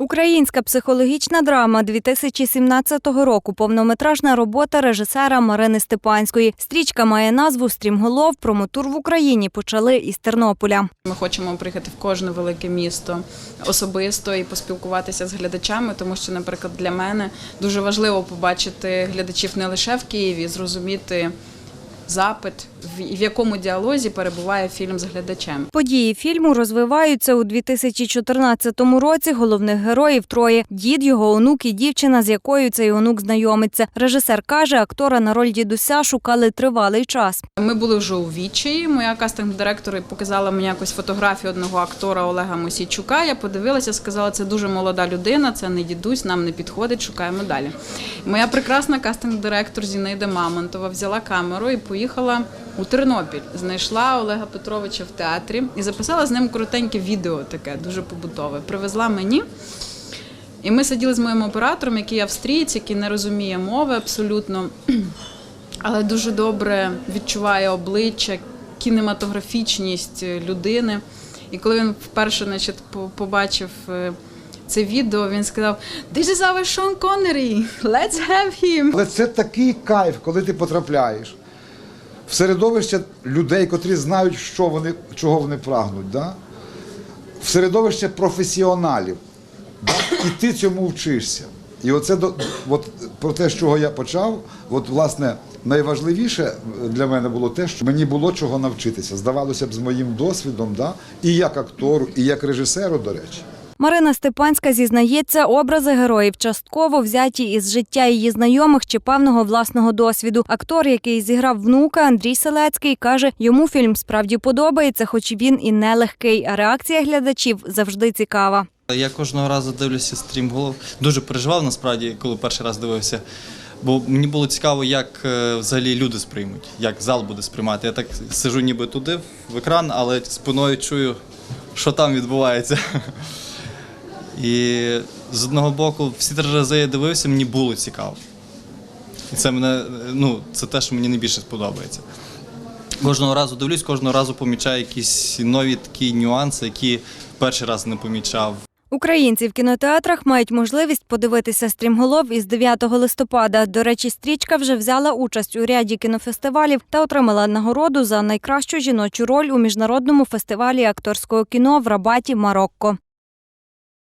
Українська психологічна драма 2017 року. Повнометражна робота режисера Марини Степанської. Стрічка має назву Стрімголов. Промотур в Україні почали із Тернополя. Ми хочемо приїхати в кожне велике місто особисто і поспілкуватися з глядачами, тому що, наприклад, для мене дуже важливо побачити глядачів не лише в Києві, зрозуміти запит, в якому діалозі перебуває фільм з глядачем. Події фільму розвиваються у 2014 році. Головних героїв троє: дід, його онук і дівчина, з якою цей онук знайомиться. Режисер каже, актора на роль дідуся шукали тривалий час. Ми були вже у відчаї. Моя кастинг-директор показала мені якось фотографію одного актора Олега Мосійчука. Я подивилася, сказала, це дуже молода людина, це не дідусь, нам не підходить, шукаємо далі. Моя прекрасна кастинг-директор Зінаїда Мамонтова взяла камеру і поїхала у Тернопіль. Знайшла Олега Петровича в театрі і записала з ним коротеньке відео, таке дуже побутове. Привезла мені. І ми сиділи з моїм оператором, який австрієць, який не розуміє мови абсолютно, але дуже добре відчуває обличчя, кінематографічність людини. І коли він вперше значить, побачив е, це відео, він сказав: This is our Sean Connery, let's have him. Але це такий кайф, коли ти потрапляєш в середовище людей, котрі знають, що вони, чого вони прагнуть, да? в середовище професіоналів. Да? І ти цьому вчишся. І оце от, про те, з чого я почав, от, власне, найважливіше для мене було те, що мені було чого навчитися. Здавалося б, з моїм досвідом, да? і як актору, і як режисеру, до речі. Марина Степанська зізнається, образи героїв частково взяті із життя її знайомих чи певного власного досвіду. Актор, який зіграв внука Андрій Селецький, каже, йому фільм справді подобається, хоч він і нелегкий. А реакція глядачів завжди цікава. Я кожного разу дивлюся стрім голов. Дуже переживав насправді, коли перший раз дивився. Бо мені було цікаво, як е, взагалі люди сприймуть, як зал буде сприймати. Я так сижу ніби туди, в екран, але спиною чую, що там відбувається. І з одного боку, всі три рази я дивився, мені було цікаво. І це мене, ну, це те, що мені найбільше сподобається. Кожного разу дивлюсь, кожного разу помічаю якісь нові такі нюанси, які перший раз не помічав. Українці в кінотеатрах мають можливість подивитися стрімголов із 9 листопада. До речі, стрічка вже взяла участь у ряді кінофестивалів та отримала нагороду за найкращу жіночу роль у міжнародному фестивалі акторського кіно в Рабаті, Марокко.